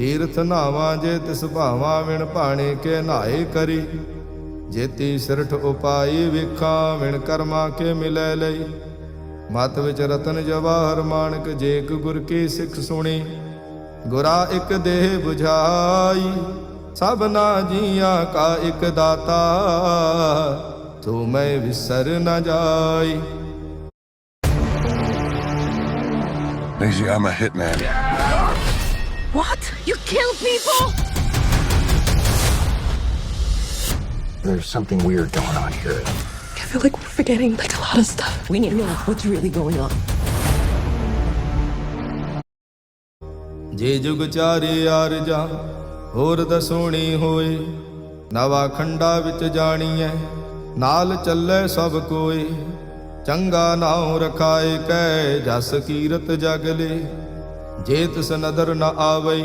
ਤੀਰਥ ਨਾਵਾਂ ਜੇ ਤਿਸ ਭਾਵਾਂ ਵਿਣ ਭਾਣੇ ਕੇ ਨਾਏ ਕਰੀ। ਜੇਤੀ ਸਿਰਠ ਉਪਾਈ ਵੇਖਾਂ ਵਿਣ ਕਰਮਾ ਕੇ ਮਿਲੈ ਲਈ। ਮਤ ਵਿੱਚ ਰਤਨ ਜਵਾਹਰ ਮਾਨਕ ਜੇਕ ਗੁਰ ਕੀ ਸਿੱਖ ਸੁਣੀ। ਗੁਰਾ ਇੱਕ ਦੇਹ 부ਝਾਈ ਸਭਨਾ ਜੀਆਂ ਕਾ ਇੱਕ ਦਾਤਾ। ਤੂੰ ਮੈਂ ਵਿਸਰ ਨਾ ਜਾਈ। Daisy, I'm a hitman. Kill people? There's something weird going on here. I feel like we're forgetting like a lot of stuff. We need to know what's really going on. ਜੇ ਜੁਗ ਚਾਰੇ ਆਰਜਾ ਹੋਰ ਦਸੋਣੀ ਹੋਏ ਨਵਾ ਖੰਡਾ ਵਿੱਚ ਜਾਣੀਐ ਨਾਲ ਚੱਲੇ ਸਭ ਕੋਏ ਚੰਗਾ ਨਾਉ ਰਖਾਏ ਕੈ ਜਸ ਕੀਰਤ ਜਗਲੇ ਜੇ ਤਿਸ ਨਦਰ ਨ ਆਵਈ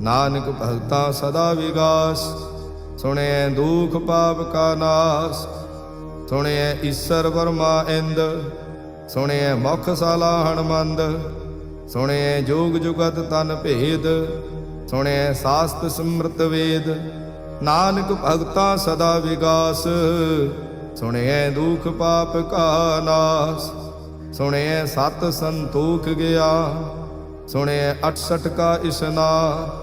ਨਾਨਕ ਭਗਤਾ ਸਦਾ ਵਿਗਾਸ, ਸੁਣਿਐ ਦੁਖ ਪਾਪ ਕਾ ਨਾਸ, ਸੁਣਿਐ ਈਸਰ ਵਰਮਾ ਇੰਦ, ਸੁਣਿਐ ਮੁਖ ਸਾਲਾ ਹਣਮੰਦ ਸੁਣਿਐ ਜੋਗ ਜੁਗਤ ਤਨ ਭੇਦ, ਸੁਣਿਐ ਸਾਸਤ ਸਮ੍ਰਤ ਵੇਦ, ਨਾਨਕ ਭਗਤਾ ਸਦਾ ਵਿਗਾਸ, ਸੁਣਿਐ ਦੁਖ ਪਾਪ ਕਾ ਨਾਸ, ਸੁਣਿਐ ਸਤ ਸੰਤੋਖ ਗਿਆ, ਸੁਣਿਐ 68 ਕਾ ਇਸਨਾਨ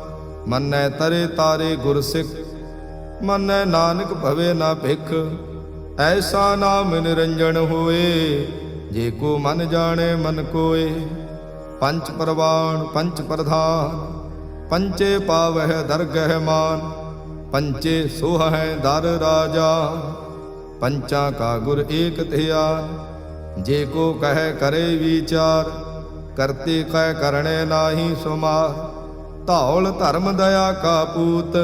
ਮੰਨੈ ਤਰੇ ਤਾਰੇ ਗੁਰ ਸਿੱਖ, ਮਨੈ ਨਾਨਕ ਭਵੇ ਨਾ ਭਿਖ। ਐਸਾ ਨਾਮ ਨਿਰੰਜਨ ਹੋਏ, ਜੇ ਕੋ ਮਨ ਜਾਣੇ ਮਨ ਕੋਏ। ਪੰਚ ਪ੍ਰਵਾਣ, ਪੰਚ ਪ੍ਰਧਾਨ, ਪੰਚੇ ਪਾਵਹਿ ਦਰਗਹਿ ਮਾਨ, ਪੰਚੇ ਸੋਹੈ ਦਰ ਰਾਜਾ। ਪੰਚਾ ਕਾ ਗੁਰ ਏਕ ਧਿਆਨ, ਜੇ ਕੋ ਕਹੈ ਕਰੇ ਵਿਚਾਰ, ਕਰਤੇ ਕਹਿ ਕਰਣੇ ਨਾਹੀ ਸੁਮਾਰ। ਧੌਲ ਧਰਮ ਦਇਆ ਕਾ ਪੂਤ,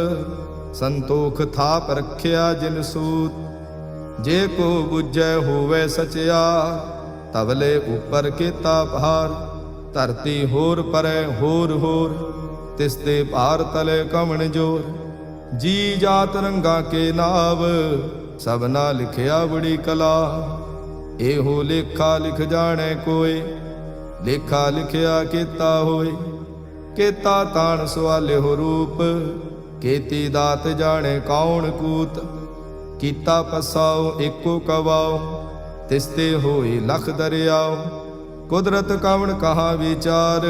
ਸੰਤੋਖ ਥਾਪ ਰਖਿਆ ਜਿਨ ਸੂਤ। ਜੇ ਕੋ ਬੁਝੈ ਹੋਵੇ ਸਚਿਆ, ਤਵਲੇ ਉਪਰ ਕੀਤਾ ਭਾਰ। ਧਰਤੀ ਹੋਰ ਪਰੈ ਹੋਰ ਹੋਰ, ਤਿਸ ਤੇ ਭਾਰ ਤਲੇ ਕਵਣ ਜੋਰ। ਜੀ ਜਾਤ ਰੰਗਾ ਕੇ ਨਾਵ ਸਭਨਾ ਲਿਖਿਆ ਬੜੀ ਕਲਾ। ਇਹੋ ਲੇਖਾ ਲਿਖ ਜਾਣੈ ਕੋਏ, ਲੇਖਾ ਲਿਖਿਆ ਕੀਤਾ ਹੋਏ। ਕੇਤਾ ਤਾਣ ਸਵਾਲਿਓ ਰੂਪ, ਕੀਤੀ ਦਾਤ ਜਾਣੇ ਕੌਣ ਕੂਤ, ਕੀਤਾ ਪਸਾਉ ਏਕੋ ਕਵਾਉ, ਤਿਸਤੇ ਹੋਈ ਲਖ ਦਰਿਆਉ। ਕੁਦਰਤ ਕਵਣ ਕਹਾ ਵਿਚਾਰ,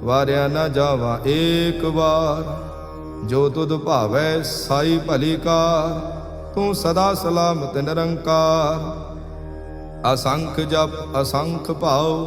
ਵਾਰਿਆ ਨਾ ਜਾਵਾ ਏਕ ਵਾਰ। ਜੋ ਤੁਧ ਭਾਵੈ ਸਾਈ ਭਲੀ ਕਾਰ, ਤੂੰ ਸਦਾ ਸਲਾਮਤ ਨਿਰੰਕਾਰ। ਅਸੰਖ ਜਪ ਅਸੰਖ ਭਾਉ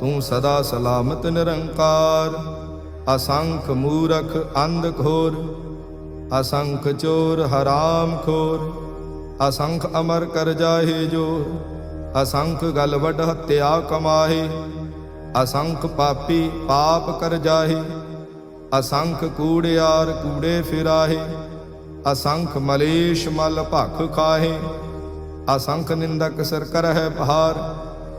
ਤੂੰ ਸਦਾ ਸਲਾਮਤ ਨਿਰੰਕਾਰ। ਅਸੰਖ ਮੂਰਖ ਅੰਧ ਖੋਰ ਅਸੰਖ ਚੋਰ ਹਰਾਮ ਖੋਰ, ਅਸੰਖ ਅਮਰ ਕਰ ਜਾਹੇ ਜੋ ਅਸੰਖ ਗਲ ਹੱਤਿਆ ਹਤਿਆ ਕਮਾਹੇ, ਅਸੰਖ ਪਾਪੀ ਪਾਪ ਕਰ ਜਾਹੇ, ਅਸੰਖ ਕੂੜਿਆਰ ਕੂੜੇ ਫਿਰਾਹੇ, ਅਸੰਖ ਮਲੇਸ਼ ਮਲ ਭਖ ਖਾਹੇ, ਅਸੰਖ ਨਿੰਦਕ ਸਰ ਕਰਹਿ ਭਾਰ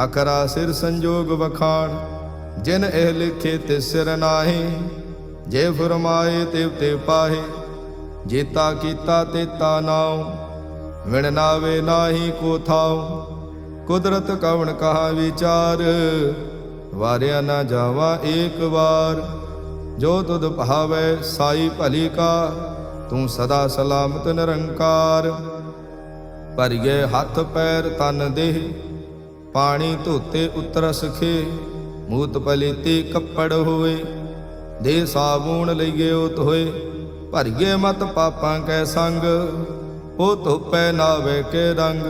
ਅਖਰਾ ਸਿਰ ਸੰਜੋਗ ਵਖਾਣ, ਜਿਨ ਇਹ ਲਿਖੇ ਤੇ ਸਿਰ ਨਾਹੀ, ਜੇ ਫਰਮਾਏ ਤੇ ਤੇ ਪਾਹੇ, ਜੀਤਾ ਕੀਤਾ ਤੇਤਾ ਨਾਉ, ਵਿਣ ਨਾਵੇ ਨਾਹੀ ਕੋ ਥਾਉ, ਕੁਦਰਤ ਕਵਣ ਕਹਾ ਵਿਚਾਰ, ਵਾਰਿਆ ਨਾ ਜਾਵਾ ਏਕ ਵਾਰ, ਜੋ ਤੁਧ ਭਾਵੈ ਸਾਈ ਭਲੀ ਕਾ, ਤੂੰ ਸਦਾ ਸਲਾਮਤ ਨਿਰੰਕਾਰ, ਭਰਿਏ ਹੱਥ ਪੈਰ ਤਨ ਦੇਹ ਪਾਣੀ ਧੋਤੇ ਉਤਰ ਸਖੇ ਮੂਤ ਪਲੀਤੀ ਕੱਪੜ ਹੋਏ। ਦੇ ਸਾਬੂਣ ਲਈਏ ਉਹ ਧੋਏ ਭਰਿਏ ਮਤ ਪਾਪਾਂ ਕੈ ਸੰਗ, ਉਹ ਧੋਪੈ ਨਾਵੇ ਕੇ ਰੰਗ।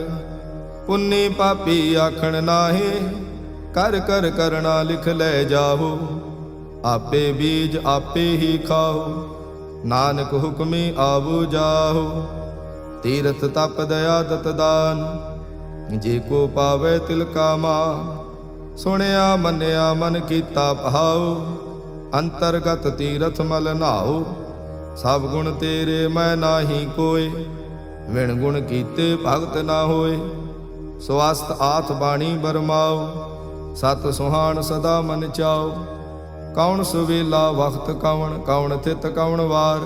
ਪੁੰਨੀ ਪਾਪੀ ਆਖਣ ਨਾਹੀ, ਕਰ ਕਰ ਕਰਣਾ ਲਿਖ ਲੈ ਜਾਹੋ। ਆਪੇ ਬੀਜ ਆਪੇ ਹੀ ਖਾਓ ਨਾਨਕ ਹੁਕਮੀ ਆਵੋ ਜਾਹੋ। ਤੀਰਥ ਤਪ ਦਇਆ ਦਤ ਦਾਨ ਜੇ ਕੋ ਪਾਵੇ ਤਿਲ ਕਾਮਾ, ਸੁਣਿਆ, ਮੰਨਿਆ, ਮਨ ਕੀਤਾ ਭਾਉ, ਅੰਤਰਗਤ ਤੀਰਥ ਮਲ ਨਾਉ, ਸਭ ਗੁਣ ਤੇਰੇ ਮੈਂ ਨਾਹੀ ਕੋਏ, ਵਿਣ ਗੁਣ ਕੀਤੇ ਭਗਤ ਨਾ ਹੋਏ ਸਵਸਤ ਆਥ ਬਾਣੀ ਬਰਮਾਓ ਸਤ ਸੁਹਾਣ ਸਦਾ ਮਨ ਚਾਓ ਕੌਣ ਸੁਵੇਲਾ ਵਖਤ ਕਵਣ ਕੌਣ ਥਿਤ ਕਵਣ ਵਾਰ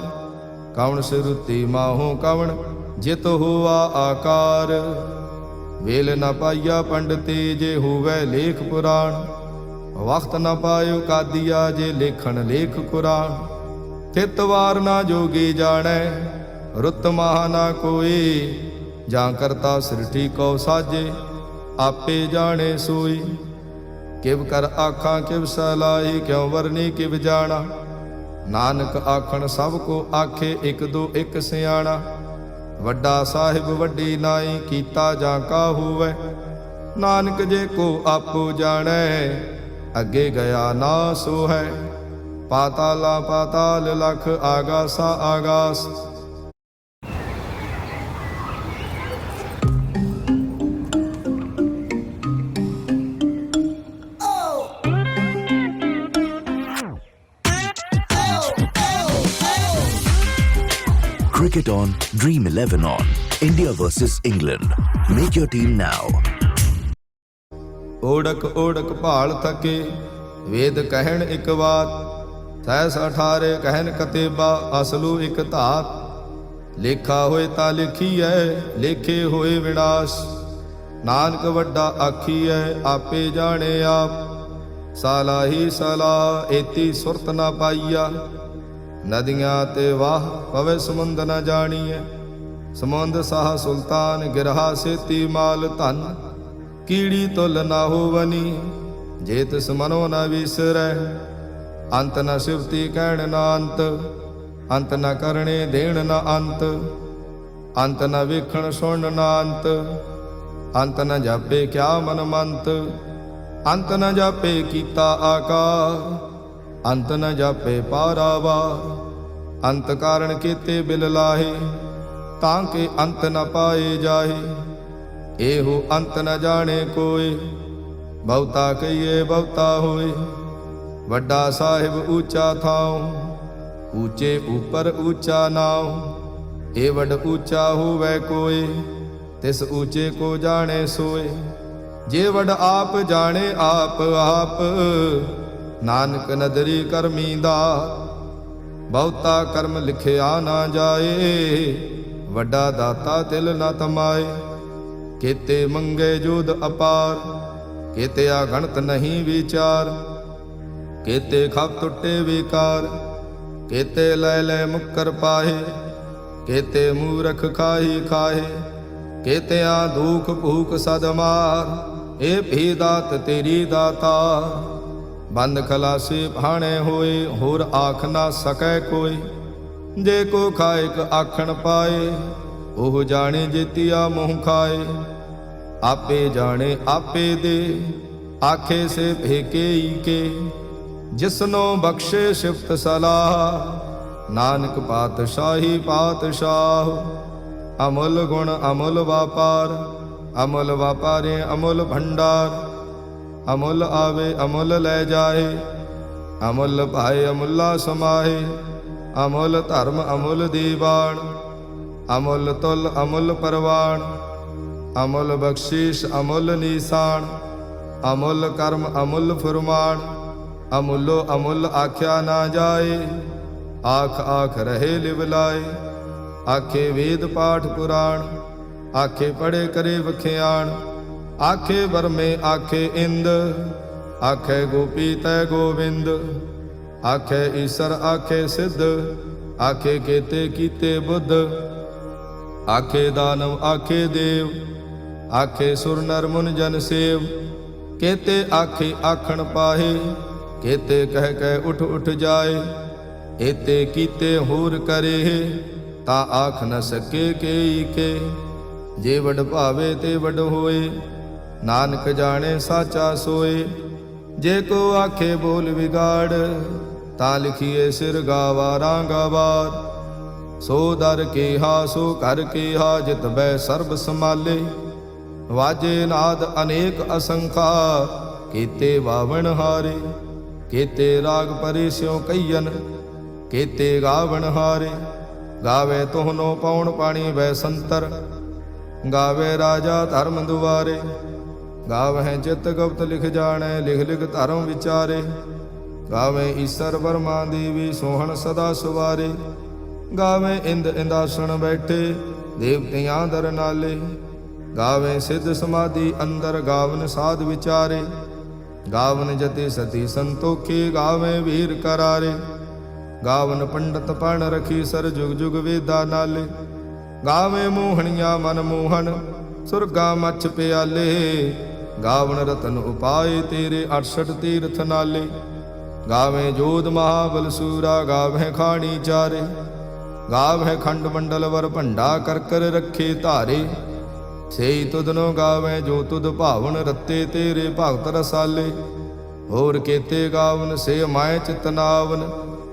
ਕੌਣ ਸਿਰੁਤੀ ਮਾਹੂ ਕਵਣ, ਜਿਤ ਹੋਆ ਆਕਾਰ। ਵੇਲ ਨਾ ਪਾਈਆ ਪੰਡਤੇ ਜੇ ਹੋਵੇ ਲੇਖ ਪੁਰਾਣ, ਵਖਤ ਨਾ ਪਾਇਓ ਕਾਦੀਆ ਜੇ ਲੇਖਣ ਲੇਖ ਕੁਰਾਨ। ਥਿਤ ਵਾਰ ਨਾ ਜੋਗੀ ਜਾਣੈ, ਰੁੱਤ ਮਹਾ ਨਾ ਕੋਈ ਜਾਂ ਕਰਤਾ ਸ੍ਰਿਠੀ ਕੋ ਸਾਜੇ, ਆਪੇ ਜਾਣੇ ਸੋਈ ਕਿਵ ਕਰ ਆਖਾਂ ਕਿਵ ਸਲਾਈ ਕਿਉ ਵਰਨੀ ਕਿਵ ਜਾਣਾ। ਨਾਨਕ ਆਖਣ ਸਭ ਕੋ ਆਖੇ, ਇੱਕ ਦੋ ਇੱਕ ਸਿਆਣਾ। ਵੱਡਾ ਸਾਹਿਬ ਵੱਡੀ ਨਾਈ ਕੀਤਾ ਜਾਂ ਕਾ ਹੋਵੇ? ਨਾਨਕ ਜੇ ਕੋ ਆਪੋ ਜਾਣੈ, ਅੱਗੇ ਗਿਆ ਨਾ ਸੋ ਹੈ ਪਾਤਾਲਾ ਪਾਤਾਲ ਲਖ ਆਗਾਸਾ ਆਗਾਸ। Cricket on, Dream 11 on. India versus England. Make your team now. ਓੜਕ ਓੜਕ ਭਾਲ ਥਕੇ ਵੇਦ ਕਹਿਣ ਇੱਕ ਬਾਤ ਸੈਸ ਅਠਾਰੇ ਕਹਿਣ ਕਤੇਬਾ ਅਸਲੂ ਇੱਕ ਧਾਤ ਲੇਖਾ ਹੋਏ ਤਾਂ ਲਿਖੀਐ ਲੇਖੇ ਹੋਏ ਵਿਨਾਸ਼ ਨਾਨਕ ਵੱਡਾ ਆਖੀ ਆਖੀਐ ਆਪੇ ਜਾਣੇ ਆਪ ਸਾਲਾ ਹੀ ਸਾਲਾ ਏਤੀ ਸੁਰਤ ਨਾ ਪਾਈਆ ਨਦੀਆਂ ਤੇ ਵਾਹ ਪਵੇ ਸਮੁੰਦ ਨਾ ਜਾਣੀਐ। ਸਮੁੰਦ ਸਾਹ ਸੁਲਤਾਨ ਗਿਰਹਾ ਸੇਤੀ ਮਾਲ ਧਨ, ਕੀੜੀ ਤੁਲ ਨਾ ਹੋਵਨੀ, ਜੇ ਤਿਸ ਮਨੋ ਨ ਵਿਸਰੈ, ਅੰਤ ਨ ਸਿਵਤੀ ਕਹਿਣ ਨਾ ਅੰਤ ਅੰਤ ਨ ਕਰਣੇ ਦੇਣ ਨਾ ਅੰਤ ਅੰਤ ਨ ਵੇਖਣ ਸੁਣ ਨਾ ਅੰਤ ਅੰਤ ਨ ਜਾਪੇ ਕਿਆ ਮਨ ਮੰਤ ਅੰਤ ਨ ਜਾਪੇ ਕੀਤਾ ਆਕਾਰ। ਅੰਤ ਨ ਜਾਪੇ ਪਾਰਾਵਾ, ਅੰਤ ਕਾਰਨ ਕੀਤੇ ਬਿਲ ਲਾਹੇ, ਤਾਂ ਕਿ ਅੰਤ ਨ ਪਾਏ ਜਾਹੇ। ਇਹੋ ਅੰਤ ਨ ਜਾਣੇ ਕੋਏ, ਬਹੁਤਾ ਕਹੀਏ ਬਹੁਤਾ ਹੋਏ। ਵੱਡਾ ਸਾਹਿਬ ਉੱਚਾ ਥਾਉ, ਊਚੇ ਉਪਰ ਉੱਚਾ ਨਾਉ, ਏ ਵੱਡ ਊਚਾ ਹੋਵੇ ਕੋਏ, ਤਿਸ ਉੱਚੇ ਕੋ ਜਾਣੇ ਸੋਏ। ਜੇ ਵੱਡ ਆਪ ਜਾਣੇ ਆਪ ਆਪ ਨਾਨਕ ਨਦਰੀ ਕਰਮੀ ਦਾ, ਬਹੁਤਾ ਕਰਮ ਲਿਖਿਆ ਨਾ ਜਾਏ, ਵੱਡਾ ਦਾਤਾ ਤਿਲ ਨਾ ਤਮਾਏ, ਕੀਤੇ ਮੰਗੇ ਜੋਦ ਅਪਾਰ ਕੀਤੇ ਆ ਗਣਤ ਨਹੀਂ ਵਿਚਾਰ, ਕੀਤੇ ਖਪ ਟੁੱਟੇ ਵਿਕਾਰ, ਕੀਤੇ ਲੈ ਲੈ ਮੁੱਕਰ ਪਾਹੇ ਕੀਤੇ ਮੂਰਖ ਖਾਹੀ ਖਾਹੇ ਕੀਤੇ ਆ ਦੁਖ ਭੂਖ ਸਦਮਾਰ ਇਹ ਭੀ ਦਾਤ ਤੇਰੀ ਦਾਤਾ। ਬੰਦ ਖਲਾਸੀ ਭਾਣੇ ਹੋਏ, ਹੋਰ ਆਖ ਨਾ ਸਕੈ ਕੋਈ। ਜੇ ਕੋ ਖਾਇਕ ਆਖਣ ਪਾਏ, ਉਹ ਜਾਣੇ ਜੇਤੀਆ ਮੂੰਹ ਖਾਏ। ਆਪੇ ਜਾਣੇ, ਆਪੇ ਦੇ, ਆਖੇ ਸੇ ਭੇਕੇ ਕੇ ਜਿਸਨੋ ਬਖਸ਼ੇ ਸਿਫਤ ਸਲਾਹ, ਨਾਨਕ ਪਾਤਸ਼ਾਹੀ ਪਾਤਸ਼ਾਹ। ਅਮੁੱਲ ਗੁਣ ਅਮੁੱਲ ਵਾਪਾਰ, ਅਮੁੱਲ ਵਾਪਾਰੇ ਅਮੁੱਲ ਭੰਡਾਰ। ਅਮੁੱਲ ਆਵੇ, ਅਮੁੱਲ ਲੈ ਜਾਏ। ਅਮੁੱਲ ਭਾਏ, ਅਮੁੱਲਾ ਸਮਾਏ। ਅਮੁੱਲ ਧਰਮ, ਅਮੁੱਲ ਦੀਵਾਨ। ਅਮੁੱਲ ਤੁਲ, ਅਮੁੱਲ ਪਰਵਾਨ। ਅਮੁੱਲ ਬਖਸ਼ੀਸ਼, ਅਮੁੱਲ ਨੀਸਾਨ। ਅਮੁੱਲ ਕਰਮ, ਅਮੁੱਲ ਫਰਮਾਨ। ਅਮੁੱਲੋ, ਅਮੁੱਲ ਆਖਿਆ ਨਾ ਜਾਏ। ਆਖ ਆਖ ਰਹੇ ਲਿਵ ਲਾਏ। ਆਖੇ ਵੇਦ ਪਾਠ ਪੁਰਾਣ। ਆਖੇ ਪੜੇ ਕਰੇ ਵਖਿਆਣ। ਆਖੇ ਵਰਮੇ, ਆਖੇ ਇੰਦ, ਆਖੇ ਗੋਪੀ ਤੈ ਗੋਵਿੰਦ, ਆਖੇ ਈਸਰ, ਆਖੇ ਸਿੱਧ, ਆਖੇ ਕੇਤੇ ਕੀਤੇ ਬੁੱਧ, ਆਖੇ ਦਾਨਵ, ਆਖੇ ਦੇਵ, ਆਖੇ ਸੁਰ ਨਰ ਮੁਨ ਜਨ ਸੇਵ, ਕੇਤੇ ਆਖੇ ਆਖਣ ਪਾਹੇ, ਕੇਤੇ ਕਹਿ ਕਹਿ ਉਠ ਉਠ ਜਾਏ, ਏਤੇ ਕੀਤੇ ਹੋਰ ਕਰੇ, ਤਾ ਆਖ ਨ ਸਕੇ ਕੇਈ ਕੇ, ਜੇ ਵਡ ਭਾਵੇ ਤੇ ਵਡ ਹੋਏ ਨਾਨਕ ਜਾਣੇ ਸਾਚਾ ਸੋਏ। ਜੇ ਕੋ ਆਖੇ ਬੋਲ ਵਿਗਾੜ, ਤਾਂ ਲਿਖੀਏ ਸਿਰ ਗਾਵਾ ਰਾਂਗਾਵਾਰ ਸੋ ਦਰ ਕੇਹਾ, ਸੋ ਕਰ ਕੇਹਾ, ਜਿਤ ਬੈ ਸਰਬ ਸਮਾਲੇ ਵਾਜੇ ਨਾਦ ਅਨੇਕ ਅਸੰਖਾ ਕੀਤੇ ਵਾਵਣ ਹਾਰੇ। ਕੀਤੇ ਰਾਗ ਪਰੇ ਸਿਉ ਕਈਨ ਕੀਤੇ ਗਾਵਣ ਹਾਰੇ। ਗਾਵੇ ਤੋਹਨੋ ਪਉਣ ਪਾਣੀ ਵੈ ਸੰਤਰ, ਗਾਵੇ ਰਾਜਾ ਧਰਮ ਦੁਆਰੇ। ਗਾਵਹਿ ਚਿਤ ਗੁਪਤ ਲਿਖ ਜਾਣੈ, ਲਿਖ ਲਿਖ ਧਰਮ ਵਿਚਾਰੇ। ਗਾਵੇ ਈਸਰ ਵਰਮਾ ਦੇਵੀ, ਸੋਹਣ ਸਦਾ ਸੁਵਾਰੇ। ਗਾਵੇ ਇੰਦ ਇੰਦਾਸਣ ਬੈਠੇ, ਦੇਵਤਿਆਂ ਦਰ ਨਾਲੇ। ਗਾਵੇ ਸਿੱਧ ਸਮਾਧੀ ਅੰਦਰ, ਗਾਵਨ ਸਾਧ ਵਿਚਾਰੇ। ਗਾਵਨ ਜਤੇ ਸਤੀ ਸੰਤੋਖੇ ਗਾਵੇ ਵੀਰ ਕਰਾਰੇ। ਗਾਵਨ ਪੰਡਤ ਪਣ ਰਖੀ ਸਰ ਜੁਗ ਜੁਗ ਵੇਦਾ ਨਾਲੇ। ਗਾਵੇ ਮੋਹਣੀਆਂ ਮਨ ਮੋਹਨ ਸੁਰਗਾ ਮੱਛ ਪਿਆਲੇ। ਗਾਵਣ ਰਤਨ ਉਪਾਏ ਤੇਰੇ 68 ਤੀਰਥ ਨਾਲੇ। ਗਾਵੇ ਜੋਧ ਮਹਾਬਲ ਸੂਰਾ, ਗਾਵੇ ਖਾਣੀ ਚਾਰੇ। ਗਾਵੇ ਖੰਡ ਮੰਡਲ ਵਰ ਭੰਡਾ ਕਰ ਕਰ ਰੱਖੇ ਧਾਰੇ। ਸੇਈ ਤੁਧਨੋ ਗਾਵੇ ਜੋ ਤੁਧ ਭਾਵਨ ਰੱਤੇ ਤੇਰੇ ਭਗਤ ਰਸਾਲੇ। ਹੋਰ ਕੇਤੇ ਗਾਵਨ ਸੇ ਮਾਇ ਚਿਤਨਾਵਨ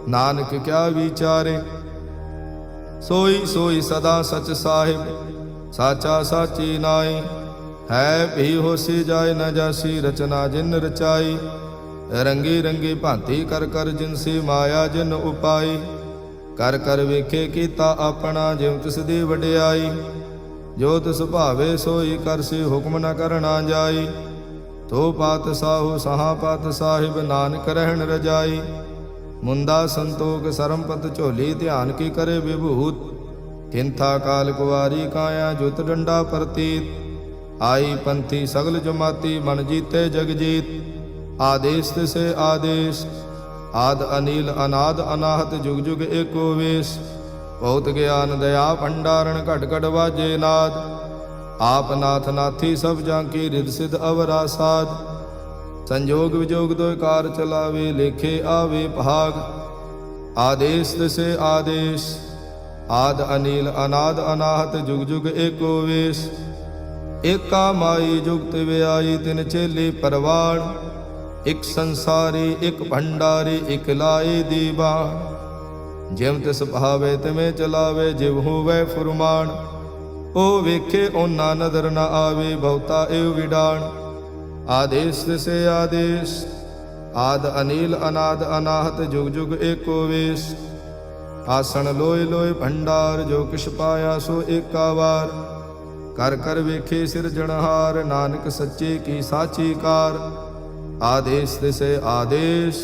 ਨਾਨਕ ਕਿਆ ਵਿਚਾਰੇ। ਸੋਈ ਸੋਈ ਸਦਾ ਸਚ ਸਾਹਿਬ, ਸਾਚਾ ਸਾਚੀ ਨਾਈ ਹੈ ਭੀ ਹੋਸੀ ਜਾਏ ਨਾ ਜਾਸੀ ਰਚਨਾ ਜਿਨ ਰਚਾਈ। ਰੰਗੀ ਰੰਗੀ ਭਾਂਤੀ ਕਰ ਕਰ ਜਿਨਸੀ ਮਾਇਆ ਜਿਨ ਉਪਾਈ। ਕਰ ਕਰ ਵੇਖੇ ਕੀਤਾ ਆਪਣਾ ਜਿਉ ਤਿਸ ਦੀ ਵਡਿਆਈ। ਜੋ ਤਿਸ ਭਾਵੇ ਸੋਈ ਕਰਸੀ ਹੁਕਮ ਨ ਕਰਨਾ ਜਾਈ। ਤੋ ਪਾਤ ਸਾਹੂ ਸਹਾ ਪਾਤ ਸਾਹਿਬ ਨਾਨਕ ਰਹਿਣ ਰਜਾਈ। ਮੁੰਦਾ ਸੰਤੋਖ ਸਰਮਪਤ ਝੋਲੀ ਧਿਆਨ ਕੀ ਕਰੇ ਵਿਭੂਤ। ਕਿੰਥਾ ਕਾਲ ਕੁਵਾਰੀ ਕਾਇਆ ਜੁਤ ਡੰਡਾ ਪ੍ਰਤੀਤ। ਆਈ ਪੰਥੀ ਸਗਲ ਜਮਾਤੀ ਮਨ ਜੀਤੇ ਜਗ ਜੀਤ। ਆਦੇਸ਼ ਤਿਸੇ ਆਦੇਸ਼, ਆਦ ਅਨੀਲ ਅਨਾਦ ਅਨਾਹਤ ਜੁਗ ਜੁਗ ਏਕੋ ਵੇਸ। ਬਹੁਤ ਗਿਆਨ ਦਇਆ ਭੰਡਾਰਨ ਘਟ ਘਟ ਵਾਜੇ ਨਾਦ। ਆਪ ਨਾਥ ਨਾਥੀ ਸਭ ਜਾਂ ਕੀ ਰਿਦ ਸਿਧ ਅਵਰਾ ਸਾਧ ਸੰਜੋਗ ਵਿਜੋਗ ਦੋਇ ਚਲਾਵੇ, ਲੇਖੇ ਆਵੇ ਭਾਗ। ਆਦੇਸ਼ ਤਿਸੇ ਆਦੇਸ਼, ਆਦ ਅਨੀਲ ਅਨਾਦ ਅਨਾਹਤ ਜੁਗ ਜੁਗ ਏਕੋ ਵੇਸ। ਏਕਾ ਮਾਈ ਜੁਗਤ ਵਿਆਈ ਤਿਨ ਚੇਲੇ ਪਰਵਾਣ। ਇਕ ਸੰਸਾਰੀ, ਇਕ ਭੰਡਾਰੀ, ਇਕ ਲਾਏ ਦੀਵਾਨ। ਜਿਮ ਤਿਸ ਭਾਵੇ ਤਿਵੇਂ ਚਲਾਵੇ ਜਿਵ ਹੋਵੇ ਫਰਮਾਨ। ਉਹ ਵੇਖੇ ਉਹਨਾਂ ਨਦਰ ਨਾ ਆਵੇ, ਬਹੁਤਾ ਏਵ ਵਿਡਾਣ ਆਦੇਸ਼ ਤਿਸੇ ਆਦੇਸ਼, ਆਦ ਅਨੀਲ ਅਨਾਦ ਅਨਾਹਤ, ਜੁਗ ਜੁਗ ਏਕੋ ਵੇਸ। ਆਸਣ ਲੋਏ ਲੋਏ ਭੰਡਾਰ, ਜੋ ਕਿਛ ਪਾਇਆ ਸੋ ਏਕਾ ਵਾਰ। ਕਰ ਕਰ ਵੇਖੇ ਸਿਰ ਜਣਹਾਰ, ਨਾਨਕ ਸੱਚੇ ਕੀ ਸਾਚੀ ਕਾਰ। ਆਦੇਸ਼ ਤਿਸੇ ਆਦੇਸ਼,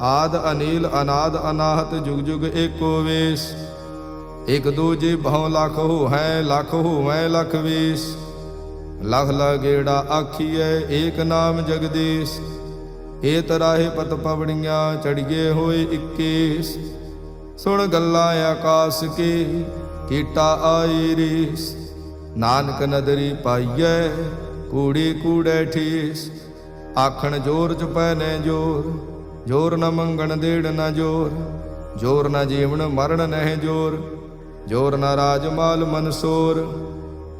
ਆਦ ਅਨੀਲ, ਅਨਾਦ ਅਨਾਹਤ, ਜੁਗ ਜੁਗ ਏਕੋ ਵੇਸ। ਇਕ ਦੂਜੇ ਬਹੁ ਲੱਖ ਹੋ ਹੈ ਲੱਖ ਹੋਵੈ ਲਖ ਵੇਸ। ਲਖ ਲਗੇੜਾ ਆਖੀਐ, ਏਕ ਨਾਮ ਜਗਦੀਸ਼। ਏ ਤਰਾਹੇ ਪਤ ਪਵੜੀਆਂ ਚੜੀਏ ਹੋਏ 21 ਸੁਣ ਗੱਲਾਂ ਆਕਾਸ ਕੇ, ਕੀਟਾ ਆਈ ਰੀਸ। ਨਾਨਕ ਨਦਰੀ ਪਾਈਐ, ਕੂੜੀ ਕੂੜੈ ਠੀਸ। ਆਖਣ ਜੋਰ ਚ ਪੈ ਨੇ ਜੋਰ ਜੋਰ ਨ ਮੰਗਣ ਦੇੜ ਨ ਜੋਰ ਜੋਰ ਨ ਜੀਵਨ ਮਰਨ ਨਹਿ ਜੋਰ ਜੋਰ ਨ ਰਾਜ ਮਾਲ ਮਨਸੋਰ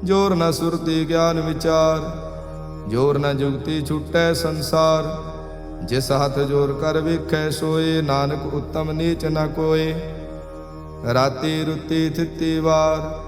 ਜੋਰ ਨ ਸੁਰਤੀ ਗਿਆਨ ਵਿਚਾਰ, ਜੋਰ ਨ ਜੁਗਤੀ ਛੁਟੈ ਸੰਸਾਰ। ਜਿਸ ਹੱਥ ਜੋਰ ਕਰ ਵੇਖੈ ਸੋਏ, ਨਾਨਕ ਉਤਮ ਨੀਚ ਨ ਕੋਏ। ਰਾਤੀ ਰੁੱਤੀ ਥਿੱਤੀ ਵਾਰ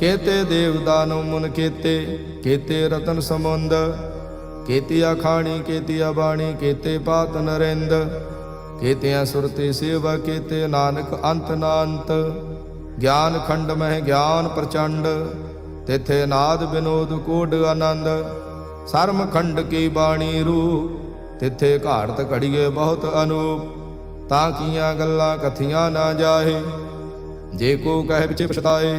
ਕੇਤੇ ਦੇਵ ਦਾਨਵ ਮੁਨ ਕੇਤੇ ਕੇਤੇ ਰਤਨ ਸਮੁੰਦ ਕੇਤੀ ਅਖਾਣੀ, ਕੇਤੀ ਬਾਣੀ ਕੇਤੇ ਪਾਤ ਨਰਿੰਦ, ਕੇਤਿਆਂ ਸੁਰਤੀ ਸੇਵਾ, ਕੇਤੇ ਨਾਨਕ ਅੰਤ ਨਾ ਗਿਆਨ ਖੰਡ ਮਹਿ ਗਿਆਨ ਪ੍ਰਚੰਡ, ਤਿਥੇ ਨਾਦ ਬਿਨੋਦ ਕੋਡ ਆਨੰਦ, ਸਰਮ ਖੰਡ ਕੀ ਬਾਣੀ ਰੂ ਤਿਥੇ ਘਾੜਤ ਘੜੀਏ ਬਹੁਤ ਅਨੂਪ, ਤਾਂ ਕੀਆਂ ਗੱਲਾਂ ਕਥੀਆਂ ਨਾ ਜਾਹੇ, ਜੇ ਕੋ ਕਹਿ ਵਿੱਚ ਪਛਤਾਏ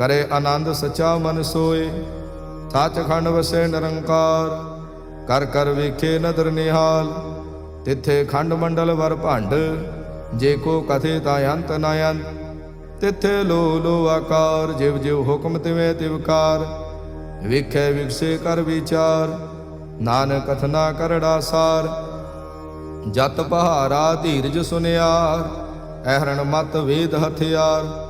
ਕਰੇ ਆਨੰਦ ਸਚਾ ਮਨ ਸੋਏ। ਸੱਚਖੰਡ ਵਸੇ ਨਿਰੰਕਾਰ, ਕਰ ਕਰ ਵੇਖੇ ਨਦਰ ਨਿਹਾਲ। ਤਿੱਥੇ ਖੰਡ ਮੰਡਲ ਵਰ ਭੰਡ, ਜੇ ਕੋ ਕਥੇ ਤਾਂ ਅੰਤ ਨਾ ਅੰਤ। ਤਿੱਥੇ ਲੋ ਲੋ ਆਕਾਰ, ਜਿਵ ਜਿਵ ਹੁਕਮ ਤਿਵੇਂ ਤਿਵਕਾਰ ਵਿਖੇ ਵਿਖਸੇ ਕਰ ਵਿਚਾਰ, ਨਾਨਕ ਕਥਨਾ ਕਰੜਾ ਸਾਰ ਜਤ ਪਹਾਰਾ ਧੀਰਜ ਸੁਨਿਆਰ ਐਹਰਣ ਮਤ ਵੇਦ ਹਥਿਆਰ।